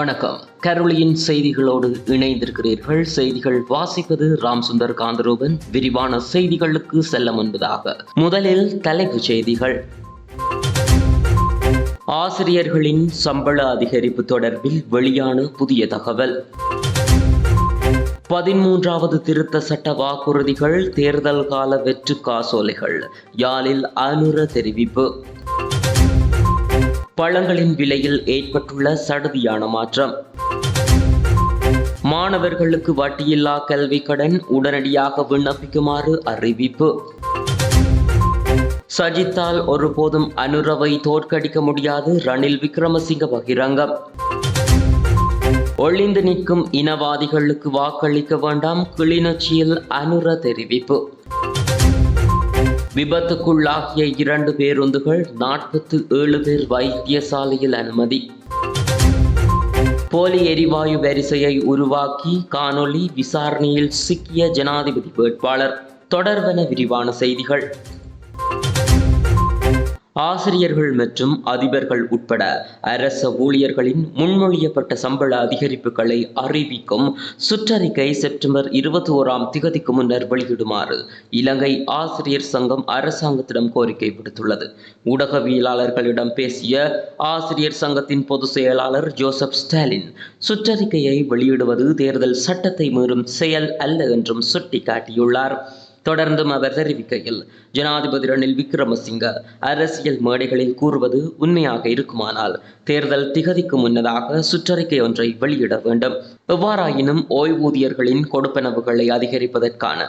வணக்கம். கரோலியின் செய்திகளோடு இணைந்திருக்கிறீர்கள். செய்திகள் வாசிப்பது ராம் சுந்தர் காந்தரூபன். விரிவான செய்திகளுக்கு செல்ல முன்பதாக. முதலில் தலைப்புச் செய்திகள். ஆசிரியர்களின் சம்பள அதிகரிப்பு தொடர்பில் வெளியான புதிய தகவல். பதிமூன்றாவது திருத்த சட்ட வாக்குறுதிகள் தேர்தல் கால வெற்று காசோலைகள். யாழில் அனுர தெரிவிப்பு. பழங்களின் விலையில் ஏற்பட்டுள்ள சடுதியான மாற்றம். மாணவர்களுக்கு வட்டியில்லா கல்வி கடன் உடனடியாக விண்ணப்பிக்குமாறு அறிவிப்பு. சஜித்தால் ஒருபோதும் அனுரவை தோற்கடிக்க முடியாது ரணில் விக்ரமசிங்க பகிரங்கம். ஒளிந்து நிற்கும் இனவாதிகளுக்கு வாக்களிக்க வேண்டாம் கிளிநொச்சியில் அனுர தெரிவிப்பு. விபத்துக்குள்ளாகிய இரண்டு பேருந்துகள் நாற்பத்து ஏழு பேர் வைத்தியசாலையில் அனுமதி. போலி எரிவாயு வரிசையை உருவாக்கி காணொளி விசாரணையில் சிக்கிய ஜனாதிபதி வேட்பாளர். தொடர்வன விரிவான செய்திகள். ஆசிரியர்கள் மற்றும் அதிபர்கள் உட்பட அரச ஊழியர்களின் முன்மொழியப்பட்ட சம்பள அதிகரிப்புகளை அறிவிக்கும் சுற்றறிக்கை செப்டம்பர் இருபத்தி ஓராம் திகதிக்கு முன்னர் வெளியிடுமாறு இலங்கை ஆசிரியர் சங்கம் அரசாங்கத்திடம் கோரிக்கை விடுத்துள்ளது. ஊடகவியலாளர்களிடம் பேசிய ஆசிரியர் சங்கத்தின் பொதுச் செயலாளர் ஜோசப் ஸ்டாலின் சுற்றறிக்கையை வெளியிடுவது தேர்தல் சட்டத்தை மீறும் செயல் அல்ல என்றும் சுட்டிக்காட்டியுள்ளார். தொடர்ந்தும் அவர் தெரிவிக்கையில் ஜனாதிபதி ரணில் விக்ரமசிங்க அரசியல் மேடைகளில் கூறுவது உண்மையாக இருக்குமானால் தேர்தல் திகதிக்கு முன்னதாக சுற்றறிக்கை ஒன்றை வெளியிட வேண்டும். எவ்வாறாயினும் ஓய்வூதியர்களின் கொடுப்பனவுகளை அதிகரிப்பதற்கான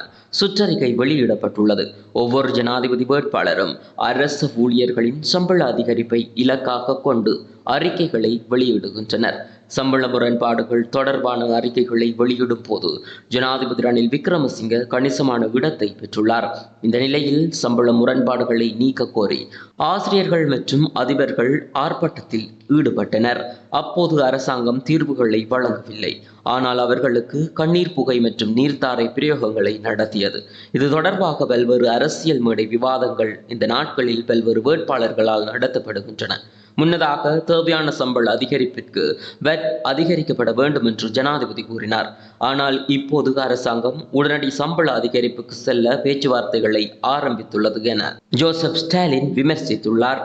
சுற்றறிக்கை வெளியிடப்பட்டுள்ளது. ஒவ்வொரு ஜனாதிபதி வேட்பாளரும் அரசு ஊழியர்களின் சம்பள அதிகரிப்பை இலக்காக கொண்டு அறிக்கைகளை வெளியிடுகின்றனர். சம்பள முரண்பாடுகள் தொடர்பான அறிக்கைகளை வெளியிடும் போது ஜனாதிபதி ரணில் விக்ரமசிங்க கணிசமான இடத்தை பெற்றுள்ளார். இந்த நிலையில் சம்பள முரண்பாடுகளை நீக்க கோரி ஆசிரியர்கள் மற்றும் அதிபர்கள் ஆர்ப்பாட்டத்தில் ஈடுபட்டனர். அப்போது அரசாங்கம் தீர்வுகளை வழங்கவில்லை. ஆனால் அவர்களுக்கு கண்ணீர் புகை மற்றும் நீர்த்தாரை பிரயோகங்களை நடத்தியது. இது தொடர்பாக பல்வேறு அரசியல் மேடை விவாதங்கள் இந்த நாட்களில் பல்வேறு வேட்பாளர்களால் நடத்தப்படுகின்றன. முன்னதாக தேவையான சம்பள அதிகரிப்பிற்கு வெட் அதிகரிக்கப்பட வேண்டும் என்று ஜனாதிபதி கூறினார். ஆனால் இப்போது அரசாங்கம் உடனடி சம்பள அதிகரிப்புக்கு செல்ல பேச்சுவார்த்தைகளை ஆரம்பித்துள்ளது என ஜோசப் ஸ்டாலின் விமர்சித்துள்ளார்.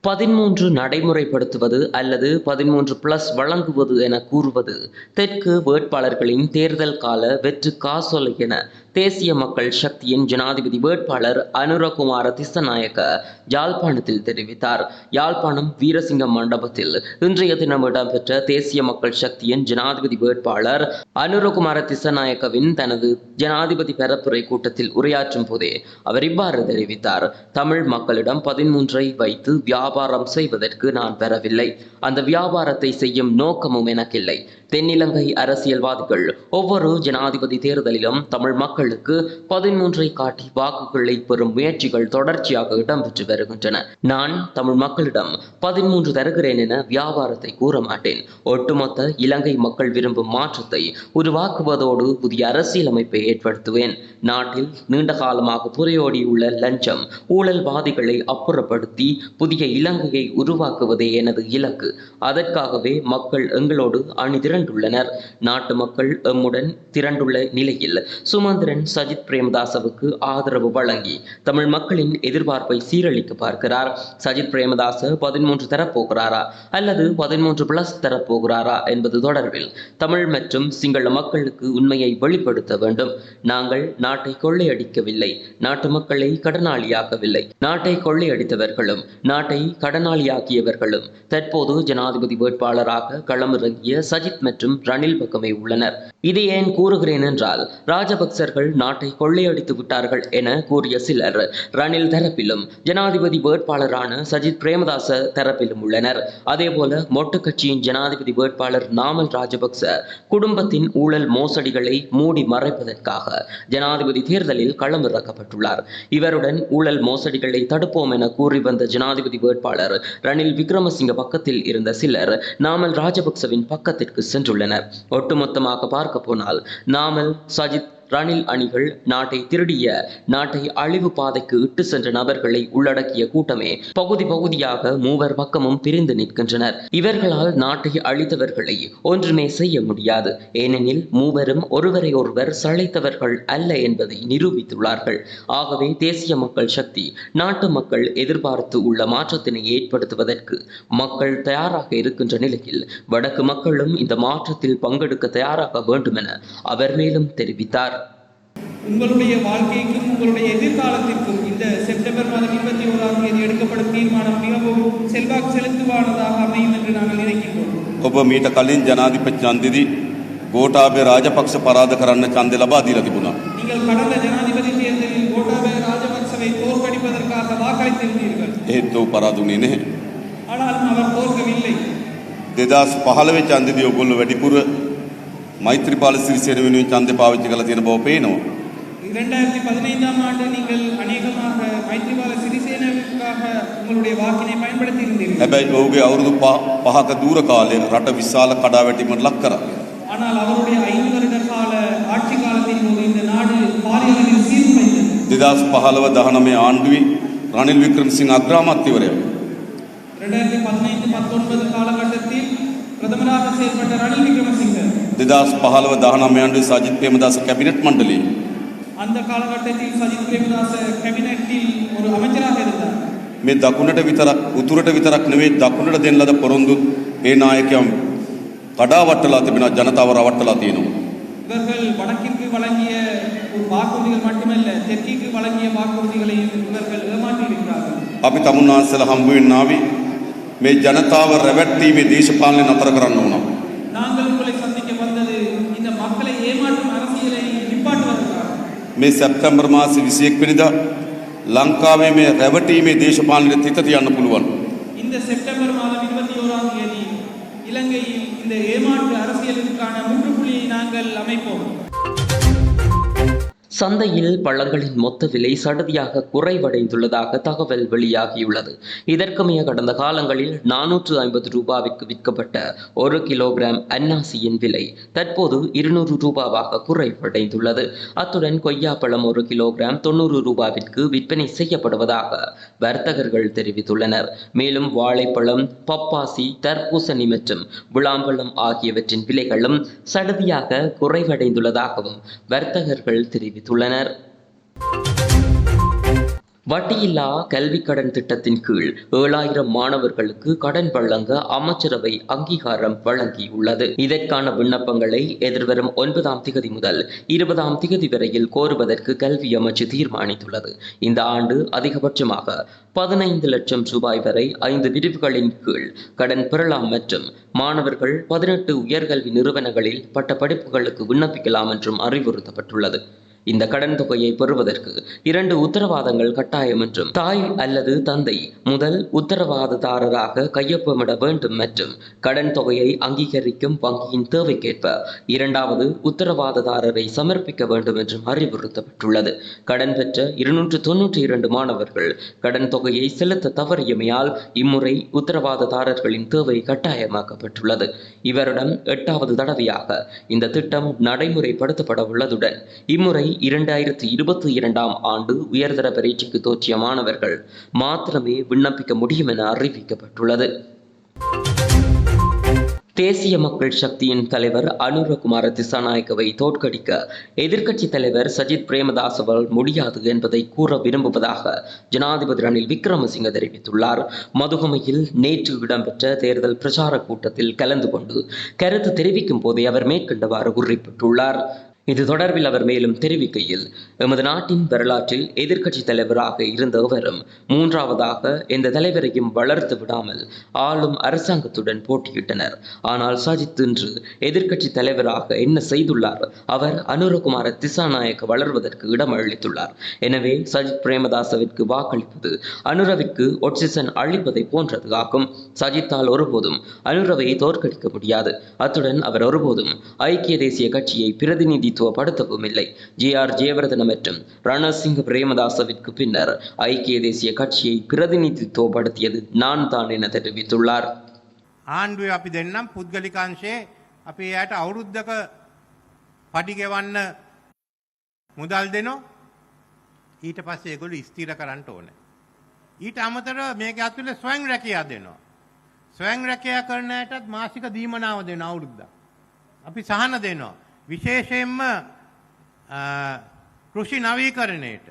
பதிமூன்று நடைமுறைப்படுத்துவது அல்லது பதிமூன்று பிளஸ் வழங்குவது என கூறுவது தெற்கு வேட்பாளர்களின் தேர்தல் கால வெற்று காசோலை என தேசிய மக்கள் சக்தியின் ஜனாதிபதி வேட்பாளர் அனுரகுமார திசநாயக்க யாழ்ப்பாணத்தில் தெரிவித்தார். யாழ்ப்பாணம் வீரசிங்கம் மண்டபத்தில் இன்றைய தினம் இடம்பெற்ற தேசிய மக்கள் சக்தியின் ஜனாதிபதி வேட்பாளர் அனுரகுமார திசநாயக்கவின் தனது ஜனாதிபதி பரப்புரை கூட்டத்தில் உரையாற்றும் போதே அவர் இவ்வாறு தெரிவித்தார். தமிழ் மக்களிடம் பதிமூன்றை வைத்து வியாபாரம் செய்வதற்கு நான் பெறவில்லை. அந்த வியாபாரத்தை செய்யும் நோக்கமும் எனக்கில்லை. தென்னிலங்கை அரசியல்வாதிகள் ஒவ்வொரு ஜனாதிபதி தேர்தலிலும் தமிழ் மக்களுக்கு பதிமூன்றை காட்டி வாக்குகளை பெறும் முயற்சிகள் தொடர்ச்சியாக இடம்பெற்று வருகின்றன. நான் தமிழ் மக்களிடம் பதிமூன்று தருகிறேன் என வியாபாரத்தை கூற மாட்டேன். ஒட்டுமொத்த இலங்கை மக்கள் விரும்பும் மாற்றத்தை உருவாக்குவதோடு புதிய அரசியலமைப்பை ஏற்படுத்துவேன். நாட்டில் நீண்ட காலமாக புரையோடியுள்ள லஞ்சம் ஊழல்வாதிகளை அப்புறப்படுத்தி புதிய இலங்கையை உருவாக்குவதே எனது இலக்கு. அதற்காகவே மக்கள் எங்களோடு அணிதிர திரண்டுள்ளனர். நாட்டு மக்கள் எம்முடன் திரண்டுள்ள நிலையில் சுமந்திரன் சஜித் பிரேமதாசவுக்கு ஆதரவு வழங்கி தமிழ் மக்களின் எதிர்பார்ப்பை சீரழிக்க பார்க்கிறார். சஜித் பிரேமதாச பதிமூன்று தரப்போகிறாரா அல்லது பதிமூன்று பிளஸ் தரப்போகிறாரா என்பது தொடர்பில் தமிழ் மற்றும் சிங்கள மக்களுக்கு உண்மையை வெளிப்படுத்த வேண்டும். நாங்கள் நாட்டை கொள்ளையடிக்கவில்லை. நாட்டு மக்களை கடனாளியாக்கவில்லை. நாட்டை கொள்ளையடித்தவர்களும் நாட்டை கடனாளியாக்கியவர்களும் தற்போது ஜனாதிபதி வேட்பாளராக களமிறங்கிய சஜித் மற்றும் ரணில் பக்கமே உள்ளனர். இது ஏன் கூறுகிறேன் என்றால் ராஜபக்சர்கள் நாட்டை கொள்ளையடித்து விட்டார்கள் என கூறிய சிலர் ரணில் தரப்பிலும் ஜனாதிபதி வேட்பாளரான சஜித் பிரேமதாச தரப்பிலும் உள்ளனர். அதேபோல மொட்டு கட்சியின் ஜனாதிபதி வேட்பாளர் நாமல் ராஜபக்ச குடும்பத்தின் ஊழல் மோசடிகளை மூடி மறைப்பதற்காக ஜனாதிபதி தேர்தலில் களமிறக்கப்பட்டுள்ளார். இவருடன் ஊழல் மோசடிகளை தடுப்போம் என கூறி வந்த ஜனாதிபதி வேட்பாளர் ரணில் விக்ரமசிங்க பக்கத்தில் இருந்த சிலர் நாமல் ராஜபக்சவின் பக்கத்திற்கு சென்றுள்ளனர். ஒட்டுமொத்தமாக பார்க்க போனால் நாமல் சஜித் ரணில் அணிகள் நாட்டை திருடிய நாட்டை அழிவு பாதைக்கு இட்டு சென்ற நபர்களை உள்ளடக்கிய கூட்டமே பகுதி பகுதியாக மூவர் பக்கமும் பிரிந்து நிற்கின்றனர். இவர்களால் நாட்டை அழித்தவர்களை ஒன்றுமே செய்ய முடியாது. ஏனெனில் மூவரும் ஒருவரை ஒருவர் சளைத்தவர்கள் அல்ல என்பதை நிரூபித்துள்ளார்கள். ஆகவே தேசிய மக்கள் சக்தி நாட்டு மக்கள் எதிர்பார்த்து உள்ள மாற்றத்தினை ஏற்படுத்துவதற்கு மக்கள் தயாராக இருக்கின்ற நிலையில் வடக்கு மக்களும் இந்த மாற்றத்தில் பங்கெடுக்க தயாராக வேண்டும் என அவர் மேலும் தெரிவித்தார். உங்களுடைய வாழ்க்கைக்கும் உங்களுடைய எதிர்காலத்திற்கும் இந்த செப்டம்பர் மாதம் இருபத்தி ஓராம் தேதி எடுக்கப்படும் தீர்மானம் மிகவும் செல்வாக்கு செலுத்துவானதாக அமையும் என்று நாங்கள் நினைக்கின்றோம் ඔබ මීට කලින් ජනාධිපති ඡන්දෙදි ගෝඨාභය රාජපක්ෂ පරාද කරන්න ඡන්දය ලබා දීලා තිබුණා. நீங்கள் கடந்த ஜனாதிபதி தேர்தலில் கோட்டாபய ராஜபக்சவை தோற்கடிப்பதற்காக வாக்களித்திருந்தீர்கள் එහෙත් ඔහු පරාදුනේ නැහැ. ஆனாலும் அவர் தோற்கவில்லை 2015 ඡන්දෙදි ඔයගොල්ලෝ වැඩිපුර මෛත්‍රීපාල සිරිසේන වෙනුවෙන් ඡන්දය පාවිච්චි කරලා තියෙන බව පේනවා. இரண்டாயிரத்தி பதினைந்தாம் ஆண்டு நீங்கள் அநேகமாக மைத்ரிபால சிறிசேனவிற்காக உங்களுடைய வாக்கினை பயன்படுத்தி இருந்தீர்கள் හැබැයි ඔහුගේ අවුරුදු පහ- පහක දූර කාලය රට විශාල කඩාවැටීමකට ලක් කරා. ஆனால் அவருடைய ஐந்து வருட கால ஆட்சி காலத்தின் போது இந்த நாடு பாரிய அளவில் சீர்குலைந்தது 2015 19 ආණ්ඩුවේ රනිල් වික්‍රමසිංහ අග්‍රාමාත්‍යවරයා இரண்டாயிரத்தி பதினைந்து பத்தொன்பது காலகட்டத்தில் பிரதமராக செயல்பட்ட ரணில் விக்ரமசிங்க දෙදස් පහළව දහනම යන්ඩු සජිත් ප්‍රේමදාස කැබිනට් මණ්ඩලේ අන්ද කාලගට්ටේදී සජිත් ප්‍රේමදාස කැබිනට්ටිල් ஒரு அமைச்சராக இருந்தார். මේ දකුණට විතරක් උතුරට විතරක් නෙවෙයි දකුණට දෙන ලද පොරොන්දු ඒ நாயකයන් කඩා වටලා තිබෙනවා ජනතාව රවට්ටලා තියෙනවා. இவர்கள் வடக்கிற்கு வழங்கிய ஒரு வாக்குறுதிகள் மட்டுமல்ல தெற்கிற்கு வழங்கிய வாக்குறுதிகளையும் இவர்கள் ஏமாற்றியிருக்கிறார்கள். අපි තමුන්නාන්සලා හම්බ වෙන්න ආවේ මේ ජනතාව රැවට්ටීමේ දේශපාලනය නතර කරන්න ඕන. මේ සැප්තැම්බර් මාසේ 21 වෙනිදා ලංකාවේ මේ රැවටීමේ දේශපාලනයට තිත තියන්න පුළුවන්. இந்த செப்டம்பர் மாதம் இருபத்தி ஓராம் தேதி இலங்கையில் இந்த ஏமாற்று அரசியலுக்கான முற்றுப்புள்ளியை நாங்கள் அமைப்போம் சந்தையில் பழங்களின் மொத்த விலை சடுதியாக குறைவடைந்துள்ளதாக தகவல் வெளியாகியுள்ளது. இதற்கமைய கடந்த காலங்களில் நானூற்று ஐம்பது ரூபாவிற்கு விற்கப்பட்ட ஒரு கிலோகிராம் அன்னாசியின் விலை தற்போது இருநூறு ரூபாவாக குறைவடைந்துள்ளது. அத்துடன் கொய்யாப்பழம் ஒரு கிலோகிராம் தொண்ணூறு ரூபாவிற்கு விற்பனை செய்யப்படுவதாக வர்த்தகர்கள் தெரிவித்துள்ளனர். மேலும் வாழைப்பழம் பப்பாசி தர்பூசணி மற்றும் விளாம்பழம் ஆகியவற்றின் விலைகளும் சடுதியாக குறைவடைந்துள்ளதாகவும் வர்த்தகர்கள் தெரிவித்துள்ளனர். வட்டியில்லா கல்வி கடன் திட்டத்தின் கீழ் ஏழாயிரம் மாணவர்களுக்கு கடன் வழங்க அமைச்சரவை அங்கீகாரம் வழங்கியுள்ளது. இதற்கான விண்ணப்பங்களை எதிர்வரும் ஒன்பதாம் திகதி முதல் இருபதாம் திகதி வரையில் கோருவதற்கு கல்வி அமைச்சு தீர்மானித்துள்ளது. இந்த ஆண்டு அதிகபட்சமாக பதினைந்து லட்சம் ரூபாய் வரை ஐந்து பிரிவுகளின் கீழ் கடன் பெறலாம் மற்றும் மாணவர்கள் பதினெட்டு உயர்கல்வி நிறுவனங்களில் பட்ட படிப்புகளுக்கு விண்ணப்பிக்கலாம் என்றும் அறிவுறுத்தப்பட்டுள்ளது. இந்த கடன் தொகையை பெறுவதற்கு இரண்டு உத்தரவாதங்கள் கட்டாயம் என்றும் தாய் அல்லது தந்தை முதல் உத்தரவாததாரராக கையொப்பமிட வேண்டும் மற்றும் கடன் தொகையை அங்கீகரிக்கும் வங்கியின் தேவைக்கேற்ப இரண்டாவது உத்தரவாததாரரை சமர்ப்பிக்க வேண்டும் என்றும் அறிவுறுத்தப்பட்டுள்ளது. கடன் பெற்ற இருநூற்று தொன்னூற்றி இரண்டு மாணவர்கள் கடன் தொகையை செலுத்த தவறியமையால் இம்முறை உத்தரவாததாரர்களின் தேவை கட்டாயமாக்கப்பட்டுள்ளது. இவரிடம் எட்டாவது தடவையாக இந்த திட்டம் நடைமுறைப்படுத்தப்பட உள்ளதுடன் இம்முறை இரண்டாயிரத்தி இருபத்தி இரண்டாம் ஆண்டு உயர்தர பரீட்சைக்கு தோற்றிய மாணவர்கள் மாத்திரமே விண்ணப்பிக்க முடியும் என அறிவிக்கப்பட்டுள்ளது. தேசிய மக்கள் சக்தியின் தலைவர் அனுரகுமார திசாநாயக்கவை தோற்கடிக்க எதிர்க்கட்சி தலைவர் சஜித் பிரேமதாசவால் முடியாது என்பதை கூற விரும்புவதாக ஜனாதிபதி ரணில் விக்ரமசிங்க தெரிவித்துள்ளார். மதுகமையில் நேற்று இடம்பெற்ற தேர்தல் பிரச்சார கூட்டத்தில் கலந்து கொண்டு கருத்து தெரிவிக்கும் போதே அவர் மேற்கண்டவாறு குறிப்பிட்டுள்ளார் இது தொடர்பில் அவர் மேலும் தெரிவிக்கையில் எமது நாட்டின் வரலாற்றில் எதிர்க்கட்சி தலைவராக இருந்த அவரும் மூன்றாவதாக எந்த தலைவரையும் வளர்த்து விடாமல் ஆளும் அரசாங்கத்துடன் போட்டியிட்டனர். ஆனால் சஜித் இன்று எதிர்க்கட்சி தலைவராக என்ன செய்துள்ளார்? அவர் அனுரகுமார திசாநாயக்க வளர்வதற்கு இடம் அளித்துள்ளார். எனவே சஜித் பிரேமதாசவிற்கு வாக்களிப்பது அனுரவிற்கு ஒட்சிசன் அளிப்பதை போன்றது ஆகும். சஜித்தால் ஒருபோதும் அனுரவை தோற்கடிக்க முடியாது. அத்துடன் அவர் ஒருபோதும் ஐக்கிய தேசிய கட்சியை பிரதிநிதி பிரதிநிதித்துவப்படுத்தவும் இல்லை ஜே ஆர் ஜெயவர்தன மற்றும் ரணசிங்க பிரேமதாசவிற்கு பின்னர் ஐக்கிய தேசிய கட்சியை பிரதிநிதித்துவப்படுத்தியது நான் தான் என தெரிவித்துள்ளார் ආණ්ඩුවේ අපි දෙන්නම් පුද්ගලිකංශයේ අපි එයට අවුරුද්ධක පඩිගෙවන්න මුදල් දෙනෝ ඊට පස්සේ ඒගොල්ලෝ ස්ථිර කරන්න ඕනේ. ඊට අමතරව මේක ඇතුලේ ස්වයං රැකියා දෙනවා. ස්වයං රැකියා කරන අයටත් මාසික දීමනාව දෙන අවුරුද්දක්. අපි සහන දෙනවා. විශේෂයෙන්ම අ, කෘෂි නවීකරණයට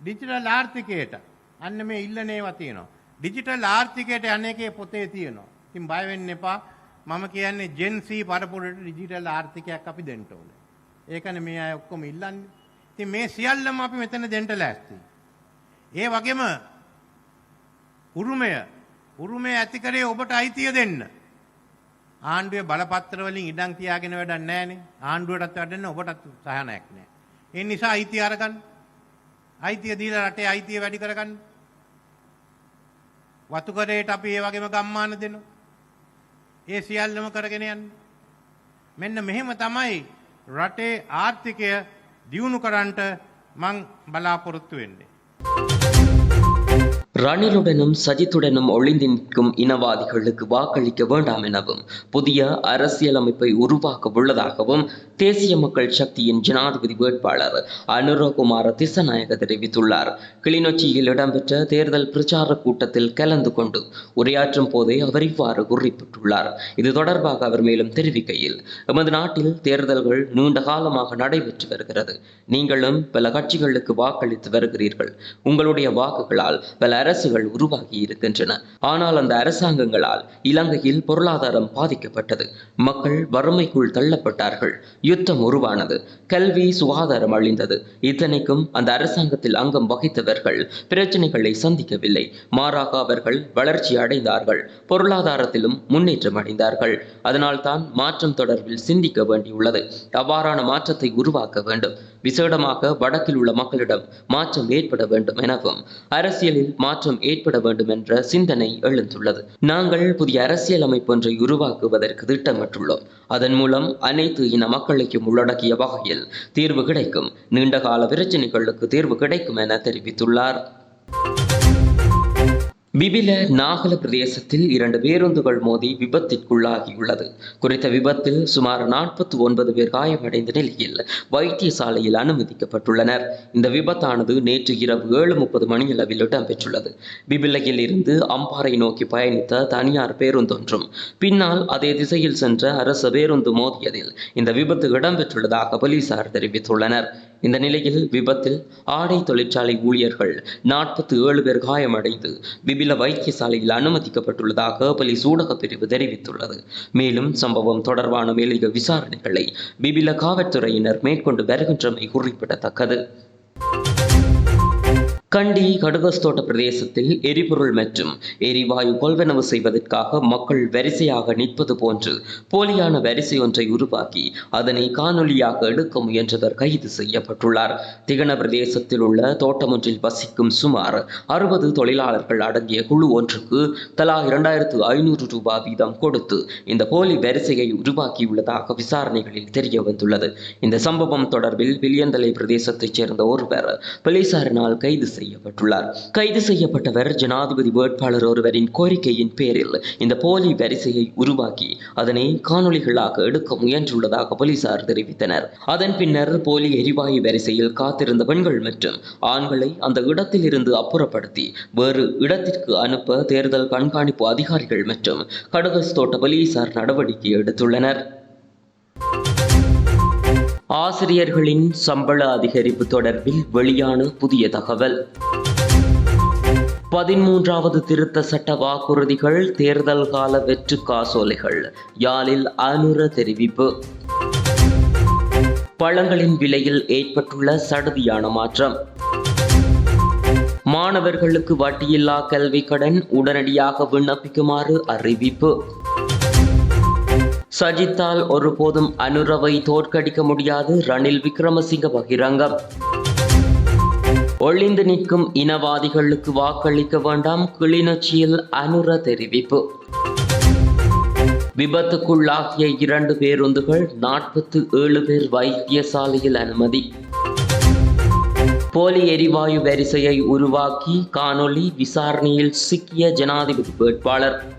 ඩිජිටල් ආර්ථිකයට අන්න මේ ඉල්ලනේවා තියෙනවා. ඩිජිටල් ආර්ථිකයට අනේකේ පොතේ තියෙනවා. ඉතින් බය වෙන්න එපා. මම කියන්නේ ජෙන් සී පරපුරට ඩිජිටල් ආර්ථිකයක් අපි දෙන්න ඕනේ. ඒකනේ මේ අය ඔක්කොම ඉල්ලන්නේ. ඉතින් මේ සියල්ලම අපි මෙතන දෙන්න ලෑස්තියි. ඒ වගේම උරුමය උරුමය ඇති කරේ ඔබට අයිතිය දෙන්න. ආණ්ඩුවේ බලපත්‍ර වලින් ඉඩම් තියාගෙන වැඩක් නැහැනේ. ආණ්ඩුවටත් වැඩක් නැහැ ඔබටත් සහනයක් නැහැ. ඒ නිසා අයිතිය අරගන්න. අයිතිය දීලා රටේ අයිතිය වැඩි කරගන්න. වතු කරේට අපි ඒ වගේම ගම්මාන දෙනවා. ඒ සියල්ලම කරගෙන යන්න. මෙන්න මෙහෙම තමයි රටේ ආර්ථිකය දියුණු කරන්නට මං බලාපොරොත්තු වෙන්නේ. ரணிலுடனும் சஜித்துடனும் ஒளிந்து நிற்கும் இனவாதிகளுக்கு வாக்களிக்க வேண்டாம் எனவும் புதிய அரசியலமைப்பை உருவாக்க உள்ளதாகவும் தேசிய மக்கள் சக்தியின் ஜனாதிபதி வேட்பாளர் அனுரகுமார திசநாயக தெரிவித்துள்ளார். கிளிநொச்சியில் இடம்பெற்ற தேர்தல் பிரச்சார கூட்டத்தில் கலந்து கொண்டு உரையாற்றும் போதே அவர் இவ்வாறு குறிப்பிட்டுள்ளார். இது தொடர்பாக அவர் மேலும் தெரிவிக்கையில் எமது நாட்டில் தேர்தல்கள் நீண்ட காலமாக நடைபெற்று வருகிறது. நீங்களும் பல கட்சிகளுக்கு வாக்களித்து வருகிறீர்கள். உங்களுடைய வாக்குகளால் பல அரசுகள் உருவாகி இருக்கின்றன. ஆனால் அந்த அரசாங்கங்களால் இலங்கையில் பொருளாதாரம் பாதிக்கப்பட்டது. மக்கள் வறுமைக்குள் தள்ளப்பட்டார்கள். யுத்தம் உருவானது. கல்வி சுகாதாரம் அழிந்தது. இத்தனைக்கும் அந்த அரசாங்கத்தில் அங்கம் வகித்தவர்கள் பிரச்சனைகளை சந்திக்கவில்லை. மாறாக அவர்கள் வளர்ச்சி அடைந்தார்கள். பொருளாதாரத்திலும் முன்னேற்றம் அடைந்தார்கள். அதனால்தான் மாற்றம் தொடர்பில் சிந்திக்க வேண்டியுள்ளது. அவ்வாறான மாற்றத்தை உருவாக்க வேண்டும். விசேடமாக வடக்கில் உள்ள மக்களிடம் மாற்றம் ஏற்பட வேண்டும் எனவும் அரசியலில் மாற்றம் ஏற்பட வேண்டும் என்ற சிந்தனை எழுந்துள்ளது. நாங்கள் புதிய அரசியல் அமைப்பு ஒன்றை உருவாக்குவதற்கு திட்டமிட்டுள்ளோம். அதன் மூலம் அனைத்து இன மக்களையும் உள்ளடக்கிய வகையில் தீர்வு கிடைக்கும். நீண்டகால பிரச்சினைகளுக்கு தீர்வு கிடைக்கும் என தெரிவித்துள்ளார். பிபில நாகல பிரதேசத்தில் இரண்டு பேருந்துகள் மோதி விபத்திற்குள்ளாகியுள்ளது. குறித்த விபத்தில் சுமார் நாற்பத்தி ஒன்பது பேர் காயமடைந்த நிலையில் வைத்தியசாலையில் அனுமதிக்கப்பட்டுள்ளனர். இந்த விபத்தானது நேற்று இரவு ஏழு முப்பது மணியளவில் இடம்பெற்றுள்ளது. பிபிலையில் இருந்து அம்பாறை நோக்கி பயணித்த தனியார் பேருந்தொன்றும் பின்னால் அதே திசையில் சென்ற அரசு பேருந்து மோதியதில் இந்த விபத்து இடம்பெற்றுள்ளதாக போலீசார் தெரிவித்துள்ளனர். இந்த நிலையில் விபத்தில் ஆடை தொழிற்சாலை ஊழியர்கள் நாற்பத்தி ஏழு பேர் காயமடைந்து விபில வைத்தியசாலையில் அனுமதிக்கப்பட்டுள்ளதாக போலீஸ் ஊடகப் பிரிவு தெரிவித்துள்ளது. மேலும் சம்பவம் தொடர்பான மேலதிக விசாரணைகளை விபில காவல்துறையினர் மேற்கொண்டு வருகின்றமை குறிப்பிடத்தக்கது. கண்டி கடுகஸ்தோட்ட பிரதேசத்தில் எரிபொருள் மற்றும் எரிவாயு கொள்வனவு செய்வதற்காக மக்கள் வரிசையாக நிற்பது போன்று போலியான வரிசை ஒன்றை உருவாக்கி அதனை காணொலியாக எடுக்க முயன்றவர் கைது செய்யப்பட்டுள்ளார். திகன பிரதேசத்தில் உள்ள தோட்டம் ஒன்றில் வசிக்கும் சுமார் அறுபது தொழிலாளர்கள் அடங்கிய குழு ஒன்றுக்கு தலா இரண்டாயிரத்து ஐநூறு ரூபாய் வீதம் கொடுத்து இந்த போலி வரிசையை உருவாக்கியுள்ளதாக விசாரணைகளில் தெரிய வந்துள்ளது இந்த சம்பவம் தொடர்பில் வில்லியந்தலை பிரதேசத்தைச் சேர்ந்த ஒருவர் போலீசாரினால் கைது செய்யப்பட்டுள்ளார் கைது செய்யப்பட்டவர் ஜனாதிபதி வேட்பாளர் ஒருவரின் கோரிக்கையின் பேரில் இந்த போலி வரிசையை உருவாக்கி அதனை காணொலிகளாக எடுக்க முயன்றுள்ளதாக போலீசார் தெரிவித்தனர். அதன் பின்னர் போலி எரிவாயு வரிசையில் காத்திருந்த பெண்கள் மற்றும் ஆண்களை அந்த இடத்தில் இருந்து அப்புறப்படுத்தி வேறு இடத்திற்கு அனுப்ப தேர்தல் கண்காணிப்பு அதிகாரிகள் மற்றும் கடுகஸ் தோட்ட போலீசார் நடவடிக்கை எடுத்துள்ளனர். ஆசிரியர்களின் சம்பள அதிகரிப்பு தொடர்பில் வெளியான புதிய தகவல். பதிமூன்றாவது திருத்த சட்ட வாக்குறுதிகள் தேர்தல் கால வெற்று காசோலைகள் யாழில் அனுர தெரிவிப்பு. பழங்களின் விலையில் ஏற்பட்டுள்ள சடுதியான மாற்றம். மாணவர்களுக்கு வட்டியில்லா கல்வி கடன் உடனடியாக விண்ணப்பிக்குமாறு அறிவிப்பு. சஜித்தால் ஒருபோதும் அனுரவை தோற்கடிக்க முடியாது ரணில் விக்ரமசிங்க பகிரங்கம். ஒளிந்து நிற்கும் இனவாதிகளுக்கு வாக்களிக்க வேண்டாம் கிளிநொச்சியில் அனுர தெரிவிப்பு. விபத்துக்குள்ளாகிய இரண்டு பேருந்துகள் நாற்பத்து ஏழு பேர் வைத்தியசாலையில் அனுமதி. போலி எரிவாயு வரிசையை உருவாக்கி காணொலி விசாரணையில் சிக்கிய ஜனாதிபதி வேட்பாளர்.